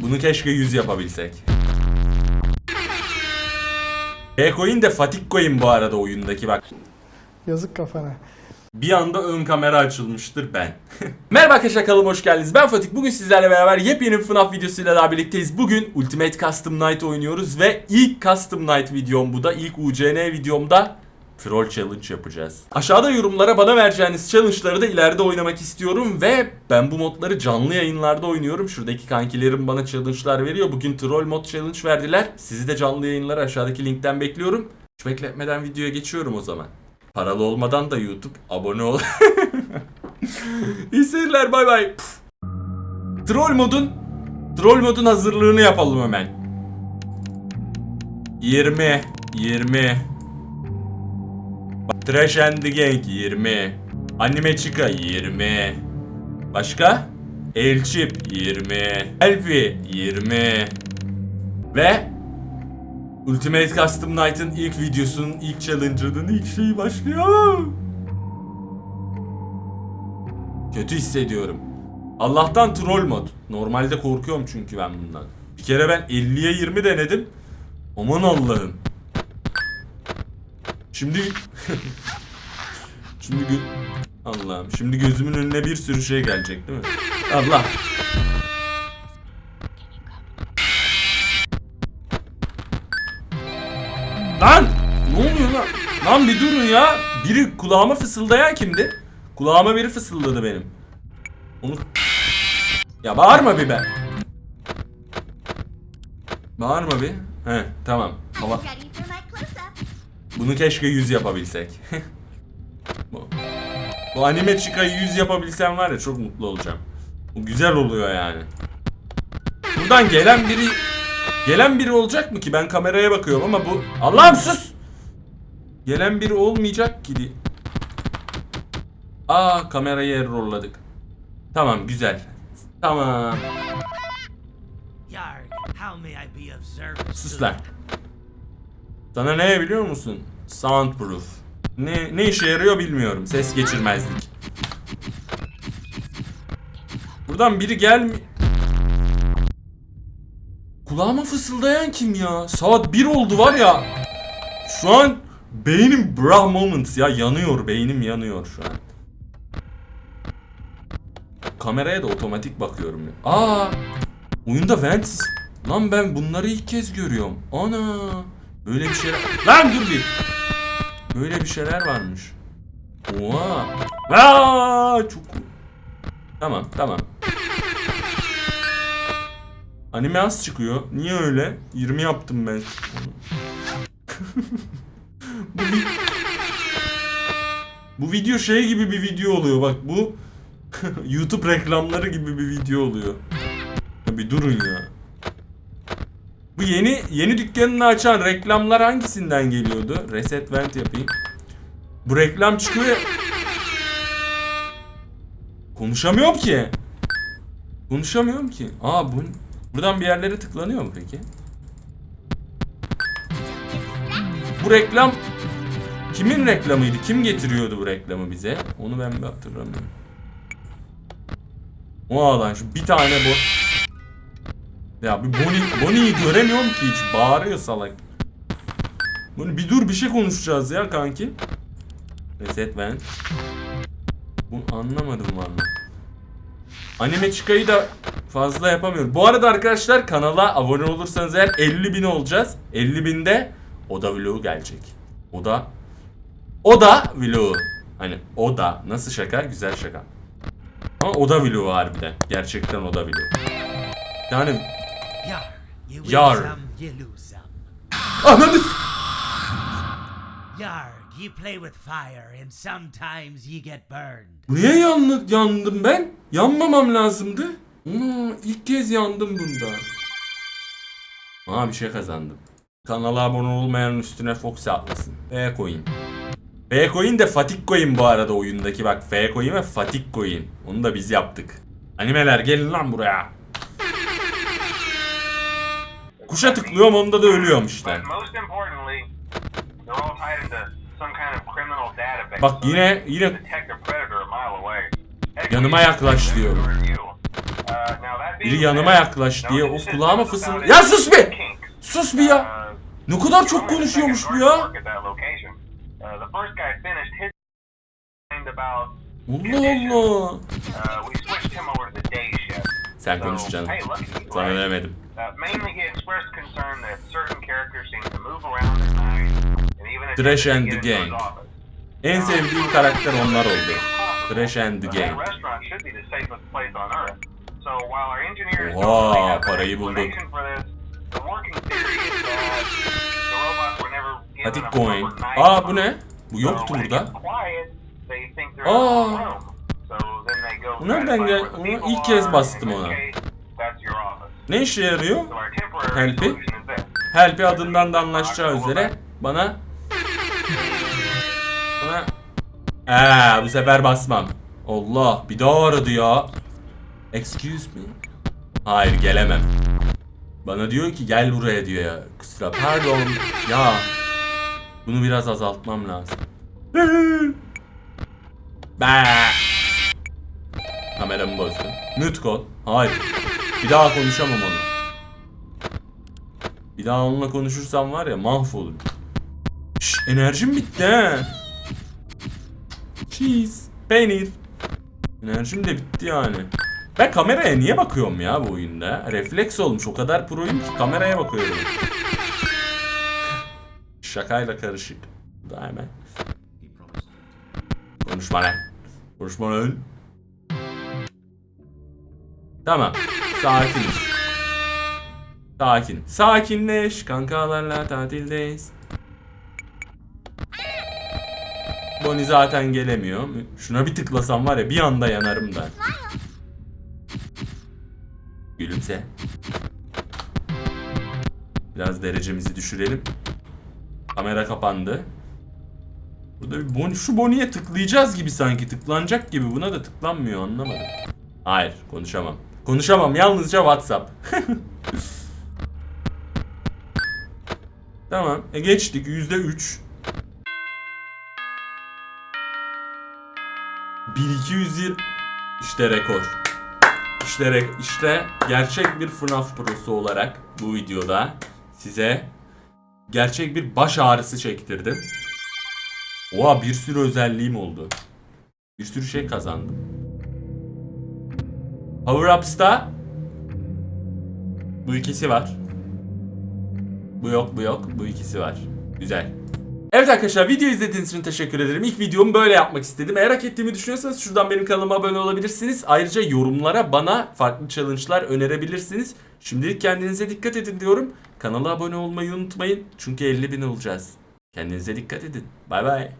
Bunu keşke 100 yapabilsek. E-coin de Fatik coin bu arada oyundaki bak. Yazık kafana. Bir anda ön kamera açılmıştır ben. Merhaba arkadaşlar kanalıma hoş geldiniz. Ben Fatih. Bugün sizlerle beraber yepyeni FNAF videosuyla daha birlikteyiz. Bugün Ultimate Custom Night oynuyoruz ve ilk Custom Night videom bu da. ilk UCN videomda Troll Challenge yapacağız. Aşağıda yorumlara bana vereceğiniz challenge'ları da ileride oynamak istiyorum ve ben bu modları canlı yayınlarda oynuyorum. Şuradaki kankilerim bana challenge'lar veriyor. Bugün Troll mod challenge verdiler. Sizi de canlı yayınlara aşağıdaki linkten bekliyorum. Hiç bekletmeden videoya geçiyorum o zaman. Paralı olmadan da YouTube abone ol. İyi seyirler bay bay. Troll modun Troll modun hazırlığını yapalım hemen. 20 20 Bak, Trash and the Gang 20 Anime Chica 20 Başka? El Chip 20 Elfie 20 Ve Ultimate Custom Night'ın ilk videosunun, ilk challenge'ının ilk şeyi başlıyor. Kötü hissediyorum. Allah'tan troll mod. Normalde korkuyorum çünkü ben bundan. Bir kere ben 50'ye 20 denedim. Aman Allah'ım. Şimdi... Şimdi gö... Allah'ım. Şimdi gözümün önüne bir sürü şey gelecek değil mi? Allah. Lan! Ne oluyor lan? Lan bir durun ya. Biri kulağıma fısıldayan kimdi? Kulağıma biri fısıldadı benim. Onu... Ya bağırma bir be. Bağırma bir. He tamam. Hava... Bunu keşke 100 yapabilsek. bu. Bu anime çıkayı 100 yapabilsem var ya çok mutlu olacağım. Bu güzel oluyor yani. Buradan gelen biri gelen biri olacak mı ki? Ben kameraya bakıyorum ama bu Allah'ım sus. Gelen biri olmayacak ki. di- Aa kamerayı errorladık. Tamam güzel. Tamam. Sus lan. Sana ne biliyor musun? Soundproof. Ne, ne işe yarıyor bilmiyorum. Ses geçirmezlik. Buradan biri gelmi... Kulağıma fısıldayan kim ya? Saat 1 oldu var ya. Şu an beynim bra moments ya yanıyor beynim yanıyor şu an. Kameraya da otomatik bakıyorum. Aa! Oyunda vent Lan ben bunları ilk kez görüyorum. Ana! Böyle bir şeyler... Lan dur bir! Böyle bir şeyler varmış. Oha! Aa, çok... Tamam, tamam. Anime az çıkıyor. Niye öyle? 20 yaptım ben. bu, vi- bu video şey gibi bir video oluyor bak bu YouTube reklamları gibi bir video oluyor. Ya bir durun ya. Bu yeni yeni dükkanını açan reklamlar hangisinden geliyordu? Reset vent yapayım. Bu reklam çıkıyor. ya- Konuşamıyorum ki. Konuşamıyorum ki. Aa bu buradan bir yerlere tıklanıyor mu peki? Bu reklam kimin reklamıydı? Kim getiriyordu bu reklamı bize? Onu ben bir hatırlamıyorum. O lan şu bir tane bu. Ya bir Bonnie, Bonnie'yi göremiyorum ki hiç. Bağırıyor salak. Bunu bir dur bir şey konuşacağız ya kanki. Reset ben. Bu anlamadım valla. Anime çıkayı da fazla yapamıyorum. Bu arada arkadaşlar kanala abone olursanız eğer 50 bin olacağız. 50 binde Oda vlogu gelecek. Oda Oda vlogu. Hani Oda nasıl şaka? Güzel şaka. Ama Oda vlogu harbiden. Gerçekten Oda vlogu. Yani You win Yarg. some, you ananı Yarg, play with fire and sometimes you get burned. Niye yandı, yandım ben? Yanmamam lazımdı. Aa, ilk kez yandım bunda. Aa bir şey kazandım. Kanala abone olmayanın üstüne Fox atlasın. F coin. F coin de Fatik coin bu arada oyundaki bak. F coin ve Fatik coin. Onu da biz yaptık. Animeler gelin lan buraya. Kuşa tıklıyorum onda da ölüyorum işte. Bak yine yine Yanıma yaklaş diyorum. Uh, Biri yanıma yaklaş diye of kulağıma fısın. Ya sus be! Sus bir ya! Ne kadar çok konuşuyormuş bu ya. Allah Allah. Sen konuş canım. Sana demedim. Trash and the Gang. En sevdiğim karakter onlar oldu. Trash and the Gang. Oha, parayı bulduk. Hadi going. Aa bu ne? Bu yoktu burada. Aa. Bu nereden gel- Onu ilk kez bastım ona. Ne işe yarıyor? Help'i? Help'i adından da anlaşacağı üzere bana bana Eee bu sefer basmam. Allah bir daha aradı ya. Excuse me. Hayır gelemem. Bana diyor ki gel buraya diyor ya. Kusura pardon. Ya. Bunu biraz azaltmam lazım. Be. Kameramı bozdum. Mute kod. Hayır. Bir daha konuşamam onunla. Bir daha onunla konuşursam var ya mahvolurum. Şş, enerjim bitti he. Cheese. Peynir. Enerjim de bitti yani. Ben kameraya niye bakıyorum ya bu oyunda? Refleks olmuş. O kadar proyum ki kameraya bakıyorum. Şakayla karışık. Da hemen. Konuşma lan. Konuşma lan. Tamam. Sakiniz. Sakin. Sakinleş. Kankalarla tatildeyiz. Bonnie zaten gelemiyor. Şuna bir tıklasam var ya bir anda yanarım da. Gülümse. Biraz derecemizi düşürelim. Kamera kapandı. Burada bir Bonnie, şu Bonnie'ye tıklayacağız gibi sanki. Tıklanacak gibi. Buna da tıklanmıyor anlamadım. Hayır konuşamam. Konuşamam yalnızca WhatsApp. tamam. E geçtik yüzde üç. 1220 işte rekor. İşte işte gerçek bir FNAF prosu olarak bu videoda size gerçek bir baş ağrısı çektirdim. Oha bir sürü özelliğim oldu. Bir sürü şey kazandım. Power Ups'ta bu ikisi var. Bu yok, bu yok. Bu ikisi var. Güzel. Evet arkadaşlar video izlediğiniz için teşekkür ederim. İlk videomu böyle yapmak istedim. Eğer hak ettiğimi düşünüyorsanız şuradan benim kanalıma abone olabilirsiniz. Ayrıca yorumlara bana farklı challenge'lar önerebilirsiniz. Şimdilik kendinize dikkat edin diyorum. Kanala abone olmayı unutmayın. Çünkü 50 bin olacağız. Kendinize dikkat edin. Bay bay.